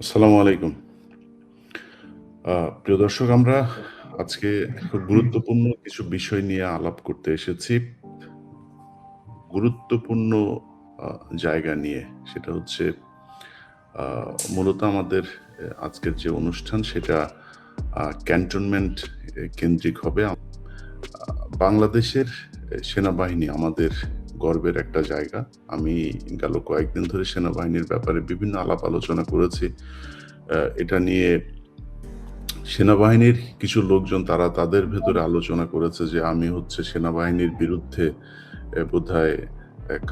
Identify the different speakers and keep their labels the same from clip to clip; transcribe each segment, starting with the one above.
Speaker 1: আসসালামু আলাইকুম। প্রিয় দর্শক, আমরা আজকে খুব গুরুত্বপূর্ণ কিছু বিষয় নিয়ে আলাপ করতে এসেছি। গুরুত্বপূর্ণ জায়গা নিয়ে। সেটা হচ্ছে মূলত আমাদের আজকের যে অনুষ্ঠান সেটা ক্যান্টনমেন্ট কেন্দ্রিক হবে। বাংলাদেশের সেনাবাহিনী আমাদের গর্বের একটা জায়গা। আমি গেল কয়েকদিন ধরে সেনাবাহিনীর ব্যাপারে বিভিন্ন আলাপ আলোচনা করেছি। এটা নিয়ে সেনাবাহিনীর কিছু লোকজন তারা তাদের ভেতরে আলোচনা করেছে যে আমি হচ্ছে সেনাবাহিনীর বিরুদ্ধে বোধহয়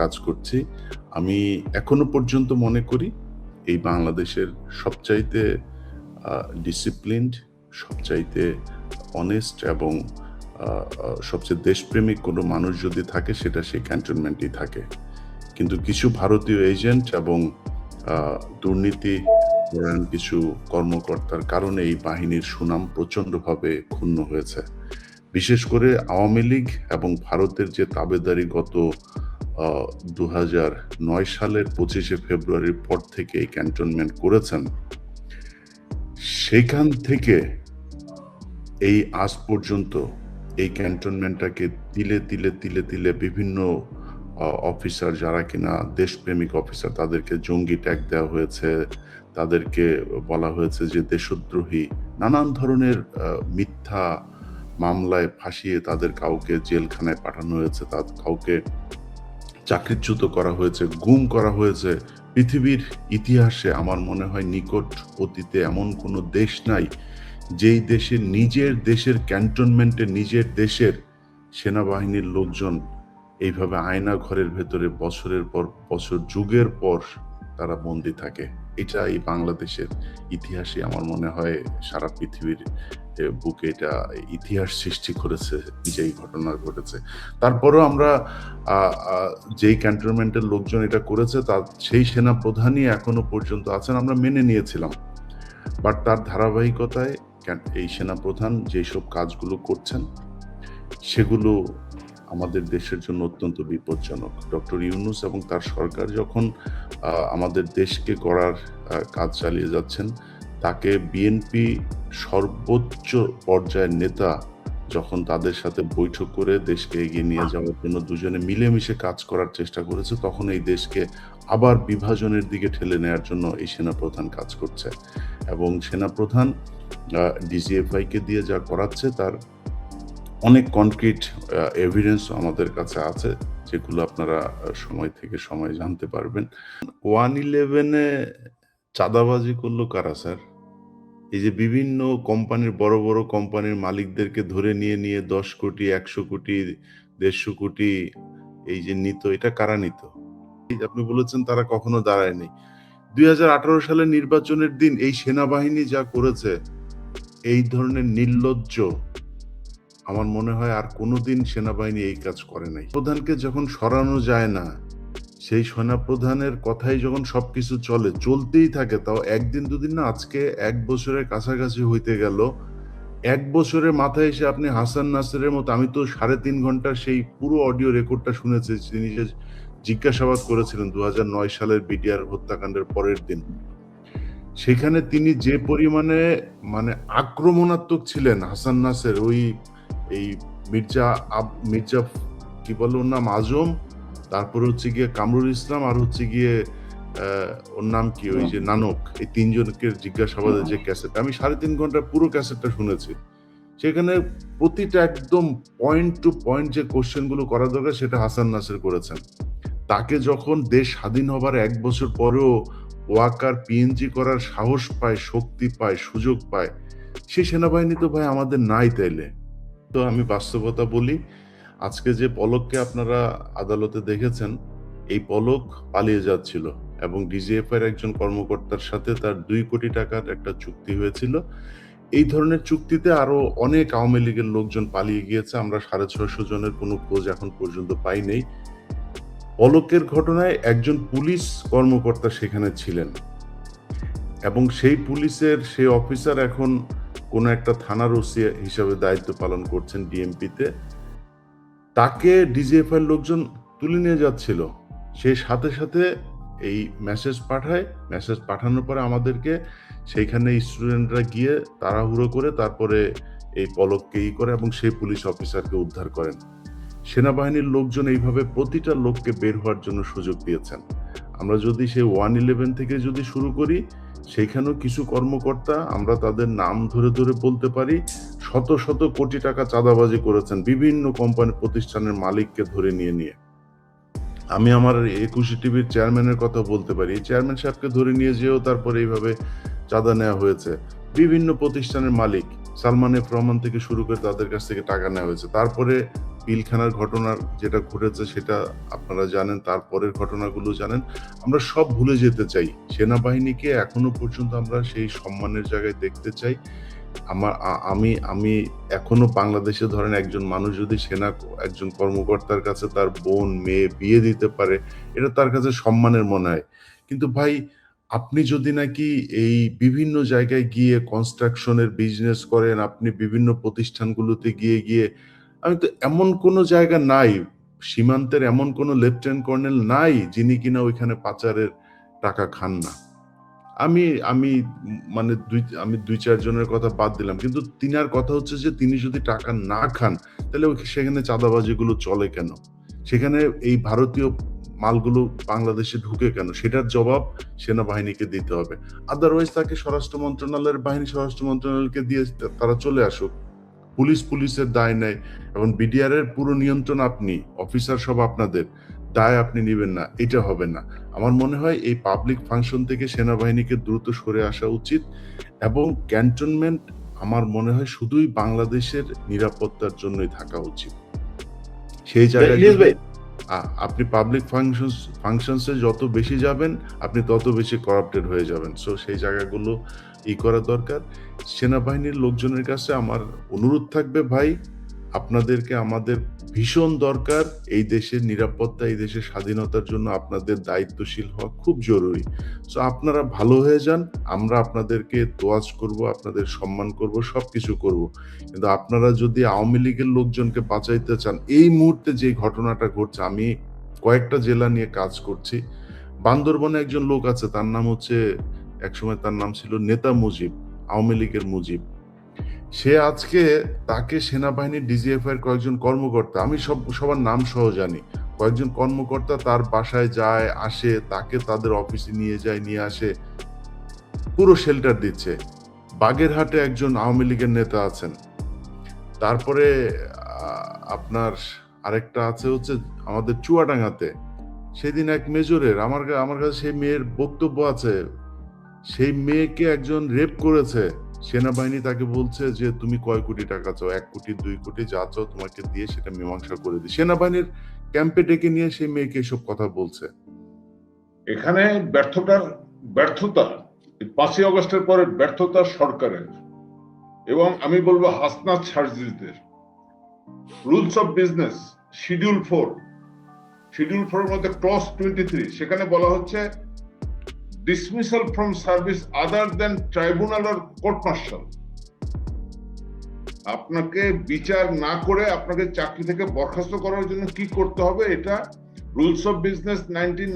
Speaker 1: কাজ করছি। আমি এখনও পর্যন্ত মনে করি এই বাংলাদেশের সবচাইতে ডিসিপ্লিনড, সবচাইতে অনেস্ট এবং সবচেয়ে দেশপ্রেমিক কোনো মানুষ যদি থাকে, সেটা সেই ক্যান্টনমেন্টেই থাকে। কিন্তু কিছু ভারতীয় এজেন্ট এবং দুর্নীতি কিছু কর্মকর্তার কারণে এই বাহিনীর সুনাম প্রচন্ডভাবে ক্ষুণ্ণ হয়েছে। বিশেষ করে আওয়ামী লীগ এবং ভারতের যে তাবেদারি গত আ ২০০৯ সালের ২৫শে ফেব্রুয়ারির পর থেকে এই ক্যান্টনমেন্ট করেছেন, সেখান থেকে এই আজ পর্যন্ত এই ক্যান্টনমেন্টটাকে তিলে, তিলে, তিলে, তিলে বিভিন্ন অফিসার যারা কিনা দেশপ্রেমিক অফিসার তাদেরকে জঙ্গি ট্যাগ দেওয়া হয়েছে। তাদেরকে বলা হয়েছে যে দেশদ্রোহী। নানান ধরনের মিথ্যা মামলায় ফাঁসিয়ে তাদের কাউকে জেলখানায় পাঠানো হয়েছে। তা কাউকে চাকরিচ্যুত করা হয়েছে, গুম করা হয়েছে। পৃথিবীর ইতিহাসে আমার মনে হয় নিকট অতীতে এমন কোনো দেশ নাই, যেই দেশে নিজের দেশের ক্যান্টনমেন্টে নিজের দেশের সেনাবাহিনীর লোকজন এইভাবে আয়না ঘরের ভেতরে বছরের পর বছর, যুগের পর তারা বন্দি থাকে। এটা এই বাংলাদেশের ইতিহাসে আমার মনে হয় সারা পৃথিবীর বুকে এটা ইতিহাস সৃষ্টি করেছে যেই ঘটনা ঘটেছে। তারপরেও আমরা যেই ক্যান্টনমেন্টের লোকজন এটা করেছে তা সেই সেনাপ্রধানই এখনও পর্যন্ত আছেন আমরা মেনে নিয়েছিলাম। বাট তার ধারাবাহিকতায় এই সেনাপ্রধান যেসব কাজগুলো করছেন, সেগুলো আমাদের দেশের জন্য অত্যন্ত বিপজ্জনক। ডক্টর ইউনুস এবং তার সরকার যখন আমাদের দেশকে গড়ার কাজ চালিয়ে যাচ্ছেন, তাকে বিএনপি সর্বোচ্চ পর্যায়ের নেতা যখন তাদের সাথে বৈঠক করে দেশকে এগিয়ে নিয়ে যাওয়ার জন্য দুজনে মিলেমিশে কাজ করার চেষ্টা করেছে, তখন এই দেশকে আবার বিভাজনের দিকে ঠেলে নেয়ার জন্য এই সেনাপ্রধান কাজ করছে। এবং সেনাপ্রধান আ ডিজিএফআই কে দিয়ে যা করাচ্ছে তার অনেক কনক্রিট এভিডেন্স আমাদের কাছে আছে, যেগুলো আপনারা সময় থেকে সময় জানতে পারবেন। ওয়ান ইলেভেনে চাঁদাবাজি করল কারা স্যার? এই যে বিভিন্ন কোম্পানির বড়, বড় কোম্পানির মালিকদেরকে ধরে নিয়ে, নিয়ে ১০ কোটি, ১০০ কোটি, ১৫০ কোটি এই যে নিত, এটা কারা নিত? আপনি বলেছেন তারা কখনো দাঁড়ায়নি। ২০১৮ সালের নির্বাচনের দিন এই সেনাবাহিনী যা করেছে, এই ধরনের নির্লজ্জ আমার মনে হয় আর কোনোদিন সেনাবাহিনী এই কাজ করে নাই। প্রধানকে যখন সরানো যায় না, সেই সেনাপ্রধানের কথাই যখন সবকিছু চলে, চলতেই থাকে তাও একদিন দুদিন না আজকে এক বছরের কাছাকাছি হইতে গেল। এক বছরের মাথায় এসে আপনি হাসান নাসেরের মতো আমি তো ৩.৫ ঘণ্টার সেই পুরো অডিও রেকর্ডটা শুনেছি। তিনি যে জিজ্ঞাসাবাদ করেছিলেন ২০০৯ সালের বিডিআর হত্যাকাণ্ডের পরের দিন। সেখানে তিনি যে পরিমাণে মানে আক্রমণাত্মক ছিলেন হাসান নাসের ওই এই মির্জা আব মির্জা কি বলে ওর নাম? আজম, তারপরে হচ্ছে গিয়ে কামরুল ইসলাম আর হচ্ছে গিয়ে ওর নাম কি? ওই যে নানক। এই ৩ জনকে জিজ্ঞাসাবাদের যে ক্যাসেট, আমি ৩.৫ ঘণ্টার পুরো ক্যাসেটটা শুনেছি। সেখানে প্রতিটা একদম পয়েন্ট টু পয়েন্ট যে কোয়েশ্চেনগুলো করা দরকার সেটা হাসান নাসের করেছেন। তাকে যখন দেশ স্বাধীন হবার এক বছর পরেও ওয়াকার পিএনজি করার সাহস পায়, শক্তি পায়, সুযোগ পায়, সেই সেনাবাহিনী তো ভাই আমাদের নাই তাইলে। তো আমি বাস্তবতা বলি, আজকে যে পলককে আপনারা আদালতে দেখেছেন, এই পলক পালিয়ে যাচ্ছিল এবং ডিজিএফআই এর একজন কর্মকর্তার সাথে তার দুই কোটি টাকার একটা চুক্তি হয়েছিল। এই ধরনের চুক্তিতে আরও অনেক আওয়ামী লীগের লোকজন পালিয়ে গিয়েছে। আমরা ৬৫০ জনের কোনো খোঁজ এখন পর্যন্ত পাই নাই। পলকের ঘটনায় একজন পুলিশ কর্মকর্তা সেখানে ছিলেন। এবং সেই পুলিশের সেই অফিসার এখন কোনো একটা থানার ওসি হিসাবে দায়িত্ব পালন করছেন ডিএমপিতে। তাকে ডিজিএফআই লোকজন তুলে নিয়ে যাচ্ছিল। সে সাথে, সাথে এই মেসেজ পাঠায় মেসেজ পাঠানোর পরে আমাদেরকে সেইখানে স্টুডেন্টরা গিয়ে তাড়াহুড়ো করে তারপরে এই পলককে ই করে এবং সেই পুলিশ অফিসারকে উদ্ধার করেন সেনাবাহিনীর লোকজন এইভাবে প্রতিটা লোককে বের হওয়ার জন্য সুযোগ দিয়েছেন। আমরা যদি সেই ওয়ান ইলেভেন থেকে যদি শুরু করি সেইখানেও কিছু কর্মকর্তা আমরা তাদের নাম ধরে ধরে বলতে পারি, শত শত কোটি টাকা চাঁদাবাজি করেছেন বিভিন্ন কোম্পানি প্রতিষ্ঠানের মালিককে ধরে নিয়ে নিয়ে। আমি আমার একুশে টিভির চেয়ারম্যানের কথা বলতে পারি। চেয়ারম্যান সাহেবকে ধরে নিয়ে যেও তারপরে এইভাবে চাঁদা নেওয়া হয়েছে। বিভিন্ন প্রতিষ্ঠানের মালিক সালমান এফ রহমান থেকে শুরু করে তাদের কাছ থেকে টাকা নেওয়া হয়েছে। তারপরে পিলখানার ঘটনার যেটা ঘটেছে সেটা আপনারা জানেন, তারপরের ঘটনাগুলো জানেন। আমরা সব ভুলে যেতে চাই। সেনাবাহিনীকে এখনও পর্যন্ত আমরা সেই সম্মানের জায়গায় দেখতে চাই। আমার আমি আমি এখনও বাংলাদেশে ধরেন একজন মানুষ যদি সেনা, একজন কর্মকর্তার কাছে তার বোন, মেয়ে বিয়ে দিতে পারে, এটা তার কাছে সম্মানের মনে হয়। কিন্তু ভাই, আপনি যদি নাকি এই বিভিন্ন জায়গায় গিয়ে কনস্ট্রাকশনের বিজনেস করেন, আপনি বিভিন্ন প্রতিষ্ঠানগুলোতে গিয়ে গিয়ে আমি তো এমন কোনো জায়গা নাই, সীমান্তের এমন কোনো লেফটেন্যান্ট কর্নেল নাই যিনি কিনা ওইখানে পাচারের টাকা খান না। আমি আমি মানে দুই, আমি দুই চারজনের কথা বাদ দিলাম, কিন্তু তিনার কথা হচ্ছে যে তিনি যদি টাকা না খান, তাহলে সেখানে চাঁদাবাজিগুলো চলে কেন? সেখানে এই ভারতীয় মালগুলো বাংলাদেশে ঢুকে কেন? সেটার জবাব সেনাবাহিনীকে দিতে হবে। আদারওয়াইজ তাকে স্বরাষ্ট্র মন্ত্রণালয়ের বাহিনী, স্বরাষ্ট্র মন্ত্রণালয়কে দিয়ে তারা চলে আসুক। পুলিশ পুলিশের দায় নেয় এবং বিডিআর এর পুরো নিয়ন্ত্রণ আপনি অফিসার সব আপনাদের দায় আপনি নেবেন না এটা হবে না। আমার মনে হয় এই পাবলিক ফাংশন থেকে সেনাবাহিনীকে দ্রুত সরে আসা উচিত এবং ক্যান্টনমেন্ট আমার মনে হয় শুধুই বাংলাদেশের নিরাপত্তার জন্যই থাকা উচিত। সেই জায়গায় আপনি পাবলিক ফাংশনস ফাংশনসে যত বেশি যাবেন আপনি তত বেশি করাপ্টেড হয়ে যাবেন। সো সেই জায়গাগুলো ই করা দরকার। সেনাবাহিনীর লোকজনের কাছে আমার অনুরোধ থাকবে, ভাই, আপনাদেরকে আমাদের ভীষণ দরকার এই দেশের নিরাপত্তা, এই দেশের স্বাধীনতার জন্য আপনাদের দায়িত্বশীল হওয়া খুব জরুরি। সো আপনারা ভালো হয়ে যান, আমরা আপনাদেরকে তোয়াজ করব, আপনাদের সম্মান করব, সবকিছু করব। কিন্তু আপনারা যদি আওয়ামী লীগের লোকজনকে বাঁচাইতে চান, এই মুহূর্তে যে ঘটনাটা ঘটছে, আমি কয়েকটা জেলা নিয়ে কাজ করছি। বান্দরবনে একজন লোক আছে, তার নাম হচ্ছে একসময় তার নাম ছিল নেতা মুজিব, আওয়ামী লীগের মুজিব। সে আজকে তাকে সেনাবাহিনীর ডিজিএফ এর কয়েকজন কর্মকর্তা, আমি সব, সবার নাম সহ জানি, কয়েকজন কর্মকর্তা তার বাসায় যায়, আসে, তাকে তাদের অফিসে নিয়ে যায়, নিয়ে আসে, পুরো শেল্টার দিচ্ছে। বাগেরহাটে একজন আওয়ামী লীগের নেতা আছেন। তারপরে আপনার আরেকটা আছে হচ্ছে আমাদের চুয়াডাঙ্গাতে। সেদিন এক মেজরের, আমার আমার কাছে সেই মেয়ের বক্তব্য আছে সেই মেয়েকে একজন রেপ করেছে। সেনাবাহিনী তাকে বলছে যে, তুমি কয় কোটি টাকা চাও? এক কোটি, দুই কোটি যা চাও তোমাকে দিয়ে সেটা মীমাংসা করে দিই। সেনাবাহিনীর ক্যাম্পে ডেকে নিয়ে সেই মেয়েকে এসব কথা বলছে।
Speaker 2: এখানে ব্যর্থতার, ব্যর্থতা পাঁচই অগস্টের পরে ব্যর্থতা সরকারের। এবং আমি বলব Hasnat সার্জিদের rules of business, schedule four. Schedule four মধ্যে ক্লস টোয়েন্টি থ্রি, সেখানে বলা হচ্ছে dismissal from service other than tribunal or court martial আপনাকে বিচার না করে আপনাকে চাকরি থেকে বরখাস্ত করার জন্য কি করতে হবে? এটা রুলস অফ বিজনেস নাইনটিন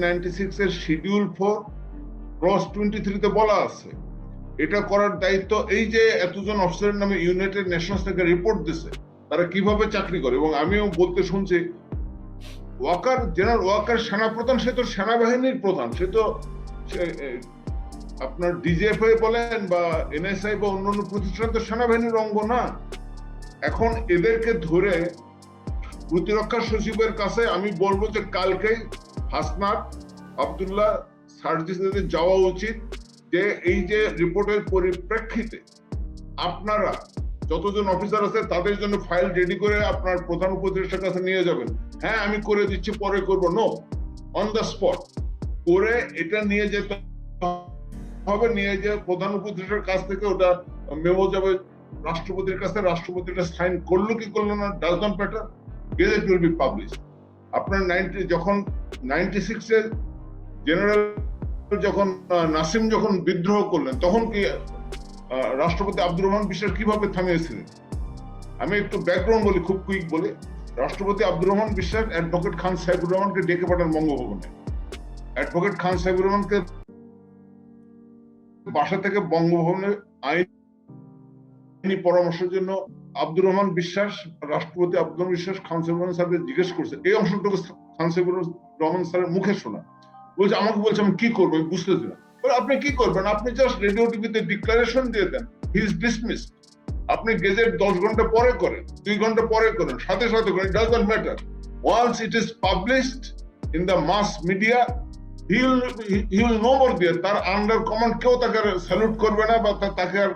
Speaker 2: এর শিডিউল ফোর ক্রস টোয়েন্টি থ্রিতে বলা আছে। এটা করার দায়িত্ব এই যে এতজন অফিসারের নামে ইউনাইটেড নেশনস থেকে রিপোর্ট দিছে, তারা কীভাবে চাকরি করে? এবং আমিও বলতে শুনছি, ওয়াকার জেনারেল ওয়াকার সেনাপ্রধান, সে তো সেনাবাহিনীর প্রধান, সে তো আপনার ডিজিএফআই বলেন বা এনএসআই বা অন্যান্য প্রতিষ্ঠান তো সেনাবাহিনীর অঙ্গ না। এখন এদেরকে ধরে প্রতিরক্ষা সচিবের কাছে আমি বলব যে কালকেই হাসনাত আব্দুল্লাহ সার্জিসদের যাওয়া উচিত যে এই যে রিপোর্টের পরিপ্রেক্ষিতে আপনারা যতজন অফিসার আছে তাদের জন্য ফাইল রেডি করে আপনার প্রধান উপদেষ্টার কাছে নিয়ে যাবেন। হ্যাঁ আমি করে দিচ্ছি, পরে করব। নো অন দ্য স্পট করে এটা নিয়ে যেতে হবে, নিয়ে যে প্রধান উপদেষ্টার কাছ থেকে ওটা মেমো যাবে রাষ্ট্রপতির কাছে রাষ্ট্রপতিটা সাইন করল কি করল না does not matter gazette will be publish আপনার নাইনটি যখন নাইনটি সিক্সে জেনারেল যখন নাসিম যখন বিদ্রোহ করলেন, তখন কি রাষ্ট্রপতি আব্দুর রহমান বিশ্বাস কীভাবে থামিয়েছিলেন? আমি একটু ব্যাকগ্রাউন্ড বলি, খুব কুইক বলি। রাষ্ট্রপতি আব্দুর রহমান বিশ্বাস অ্যাডভোকেট খান সাইফুর রহমানকে ডেকে পাঠান বঙ্গভবনে। অ্যাডভোকেট খান সাহেবুর রহমানকে বাসা থেকে বঙ্গভবনে আইনি পরামর্শের জন্য আব্দুর রহমান বিশ্বাস, রাষ্ট্রপতি রহমান বিশ্বাস, খান সাহেবুর রহমান স্যারকে জিজ্ঞেস করছে। এই অংশটুকু খান সাহেবুর রহমান স্যারের মুখে শোনা। বলছে, আমাকে বলছে, আমি কি করব? বুঝতেছি না। আপনি কি করবেন? আপনি জাস্ট রেডিও টিভিতে ডিক্লারেশন দিয়ে দেন। হি ইজ ডিসমিস আপনি গেজেট দশ ঘণ্টা পরে করেন, দুই ঘণ্টা পরে করেন, সাথে সাথে করেন doesn't matter once it is published in the mass media he will no more দিয়ে তার আন্ডার কমান্ড কেউ তাকে স্যালুট করবে না বা তাকে আর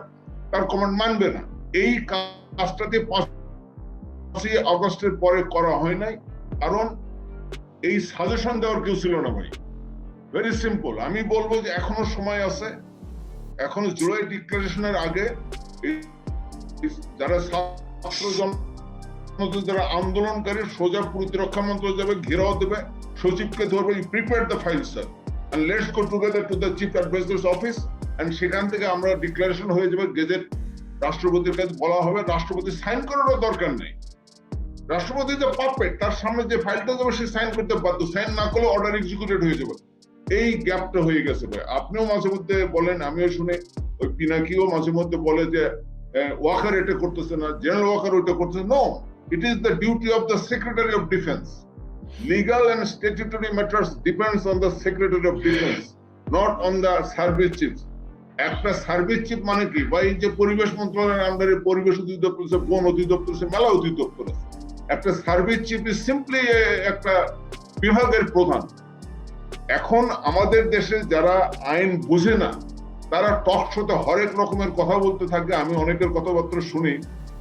Speaker 2: তার কমান্ড মানবে না। এই কাজটাতে পাঁচই আগস্টের পরে করা হয় নাই। কারণ এই সাজেশন দেওয়ার কেউ ছিল না ভাই। ভেরি সিম্পল আমি বলব যে এখনও সময় আছে। এখনও জুলাই ডিক্লারেশনের আগে যারা ছাত্র জনতা, যারা আন্দোলনকারী, সোজা প্রতিরক্ষা মন্ত্রক যাবে, ঘেরাও দেবে। সচিবকে ধরবে prepare the file sir and let's go together to the chief advisor's office, and সেখান থেকে আমরা ডিক্লারেশন হয়ে যাবে, গেজেট রাষ্ট্রপতির কাছে বলা হবে, রাষ্ট্রপতি সাইন করারও দরকার নেই। রাষ্ট্রপতি যে পাপেট তার সামনে যে ফাইলটা যাবে সে সাইন করতে বাধ্য। সাইন না করলে অর্ডার এক্সিকিউটেড হয়ে যাবে। এই গ্যাপটা হয়ে গেছে ভাই। আপনিও মাঝে মধ্যে বলেন, আমিও শুনে। ওই পিনাকিও মাঝে মধ্যে বলে যে ওয়াকার এটা করতেছে না, জেনারেল ওয়াকার ওইটা করতেছে no. It is the duty of the secretary of defence legal and statutory matters depends on the secretary of defense, not on the service chief. একটা সার্ভিস চিফ মানে কি? বা এই যে পরিবেশ মন্ত্রণালয়ের আন্ডারে পরিবেশ অধিদপ্তর আছে বন অধিদপ্তর আছে মেলা অধিদপ্তর আছে। একটা সার্ভিস চিফ ইজ সিম্পলি একটা বিভাগের প্রধান। এখন আমাদের দেশে যারা আইন বুঝে না, তারা টক শোতে হরেক রকমের কথা বলতে থাকে, আমি অনেকের কথাবার্তা শুনি,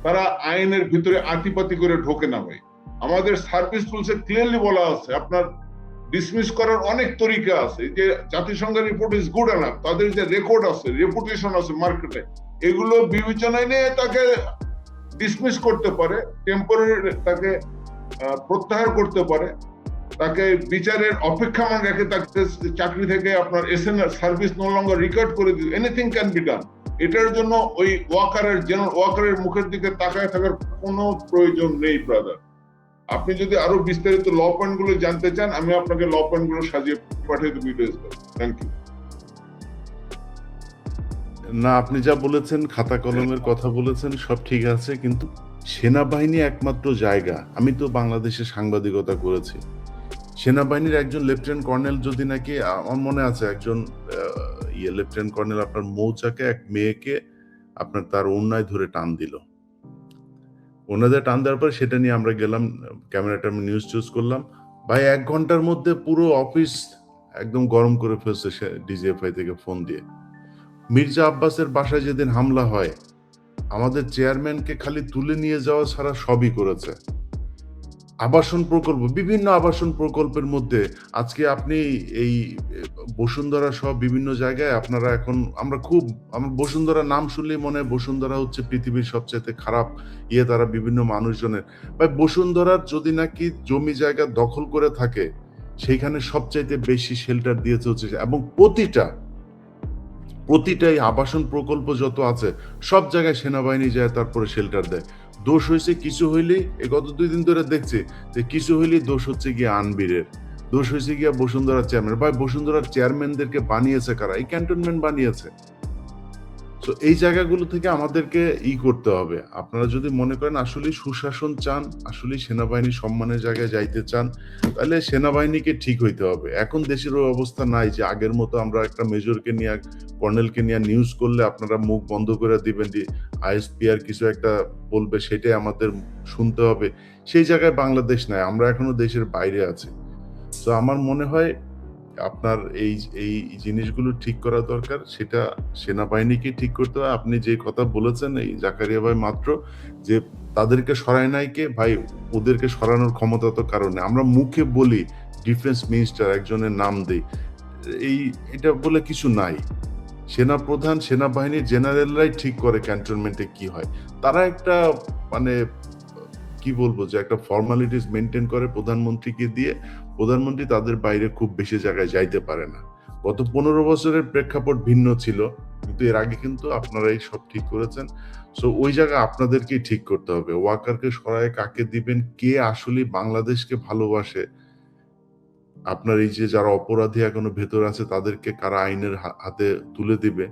Speaker 2: তারা আইনের ভিতরে আতিপাতি করে ঢোকে না ভাই। আমাদের সার্ভিস রুলসে ক্লিয়ারলি বলা আছে, আপনার ডিসমিস করার অনেক তরিকা আছে। যে জাতিসংঘের রিপোর্ট ইজ গুড এনাফ তাদের যে রেকর্ড আছে রেপুটেশন আছে মার্কেটে এগুলো বিবেচনায় নিয়ে তাকে ডিসমিস করতে পারে টেম্পোরারি তাকে প্রত্যাহার করতে পারে। তাকে বিচারের অপেক্ষামান রেখে তাকে চাকরি থেকে আপনার S S N R service no longer required করে দিল। এনিথিং ক্যান বি ডান এটার জন্য ওই ওয়াকারের জেনারেল ওয়াকারের মুখের দিকে তাকায় থাকার কোনো প্রয়োজন নেই ব্রাদার আপনি যদি আরও বিস্তারিত ল পয়েন্টগুলো জানতে চান, আমি আপনাকে ল পয়েন্টগুলো সাজিয়ে পাঠিয়ে দেবো থ্যাংক ইউ
Speaker 1: না, আপনি যা বলেছেন, খাতা কলমের কথা বলেছেন, সব ঠিক আছে, কিন্তু সেনাবাহিনী একমাত্র জায়গা। আমি তো বাংলাদেশে সাংবাদিকতা করেছি। সেনাবাহিনীর একজন লেফটেন্যান্ট কর্নেল যদি নাকি আমার মনে আছে, একজন ইয়ে লেফটেন্যান্ট কর্নেল আপনার মৌচাকে, এক মেয়েকে আপনার তার অন্যায় ধরে টান দিল। ওনাদের টান দেওয়ার পরে সেটা নিয়ে আমরা গেলাম ক্যামেরাটা আমি নিউজ চুজ করলাম। ভাই, এক ঘণ্টার মধ্যে পুরো অফিস একদম গরম করে ফেলছে সে ডিজিএফআই থেকে ফোন দিয়ে। মির্জা আব্বাসের বাসায় যেদিন হামলা হয়, আমাদের চেয়ারম্যানকে খালি তুলে নিয়ে যাওয়া ছাড়া সবই করেছে। আবাসন প্রকল্প, বিভিন্ন আবাসন প্রকল্পের মধ্যে আজকে আপনি এই, বসুন্ধরা সহ বিভিন্ন জায়গায় আপনারা এখন, আমরা খুব, আমার বসুন্ধরা নাম শুনলেই মনে হয় বসুন্ধরা হচ্ছে পৃথিবীর সবচেয়ে খারাপ ইয়ে তারা বিভিন্ন মানুষজনের। ভাই, বসুন্ধরার যদি নাকি জমি জায়গা দখল করে থাকে, সেইখানে সবচাইতে বেশি শেল্টার দিয়ে চলছে এবং প্রতিটা প্রতিটাই আবাসন প্রকল্প যত আছে, সব জায়গায় সেনাবাহিনী যায় তারপরে শেল্টার দেয়। দোষ হয়েছে কিছু হইলে গত দুই দিন ধরে দেখছে যে কিছু হইলে দোষ হচ্ছে গিয়ে আনবীরের। দোষ হয়েছে গিয়া বসুন্ধরা চেয়ারম্যান ভাই বসুন্ধরার চেয়ারম্যানদেরকে বানিয়েছে কারা? এই ক্যান্টনমেন্ট বানিয়েছে। তো এই জায়গাগুলো থেকে আমাদেরকে ই করতে হবে। আপনারা যদি মনে করেন আসলে সুশাসন চান আসলে সেনাবাহিনী সম্মানের জায়গায় যাইতে চান, তাহলে সেনাবাহিনীকে ঠিক হইতে হবে। এখন দেশের ওই অবস্থা নাই যে আগের মতো আমরা একটা মেজরকে নিয়ে, কর্নেলকে নিয়ে নিউজ করলে আপনারা মুখ বন্ধ করে দিবেন যে আইএসপি আর কিছু একটা বলবে, সেটাই আমাদের শুনতে হবে। সেই জায়গায় বাংলাদেশ নাই, আমরা এখনও দেশের বাইরে আছি। তো আমার মনে হয় আপনার এই এই জিনিসগুলো ঠিক করা দরকার, সেটা সেনাবাহিনীকে ঠিক করতে হয়। আপনি যে কথা বলেছেন, এই জাকারিয়া ভাই মাত্র যে তাদেরকে সরায় নাই কে, ভাই ওদেরকে সরানোর ক্ষমতা তো কারণে আমরা মুখে বলি, ডিফেন্স মিনিস্টার একজনের নাম দেই। এই, এটা বলে কিছু নাই। সেনাপ্রধান, সেনাবাহিনীর জেনারেলরাই ঠিক করে ক্যান্টনমেন্টে কি হয়। তারা একটা মানে কি বলব যে একটা ফর্মালিটিস মেনটেন করে প্রধানমন্ত্রীকে দিয়ে প্রধানমন্ত্রী তাদের বাইরে খুব বেশি জায়গায় যাইতে পারে না। গত পনেরো বছরের প্রেক্ষাপট ভিন্ন ছিল, কিন্তু এর আগে কিন্তু আপনারাই সব ঠিক করেছেন। সো ওই জায়গা আপনাদেরকেই ঠিক করতে হবে। ওয়াকারকে সরায় কাকে দিবেন, কে আসলে বাংলাদেশকে ভালোবাসে, আপনার এই যে যারা অপরাধী এখনও ভেতর আছে, তাদেরকে কারা আইনের হাতে তুলে দিবে,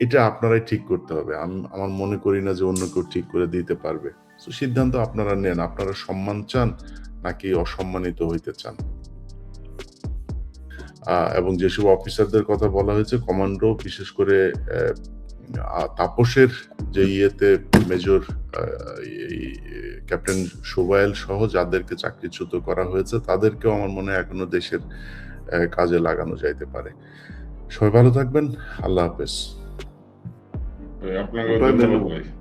Speaker 1: এটা আপনারাই ঠিক করতে হবে। আমি, আমার মনে করি না যে অন্য কেউ ঠিক করে দিতে পারবে। সিদ্ধান্ত আপনারা নেন আপনারা সম্মান চান নাকি অসম্মানিত হইতে চান? এবং যেসব অফিসারদের কথা বলা হয়েছে কমান্ডো বিশেষ করে তাপসের যে ইয়েতে মেজর ক্যাপ্টেন সোবায়েল সহ যাদেরকে চাকরিচ্যুত করা হয়েছে তাদেরকেও আমার মনে হয় এখনও দেশের কাজে লাগানো যাইতে পারে। সবাই ভালো থাকবেন আল্লাহ হাফেজ।
Speaker 2: আপনাকে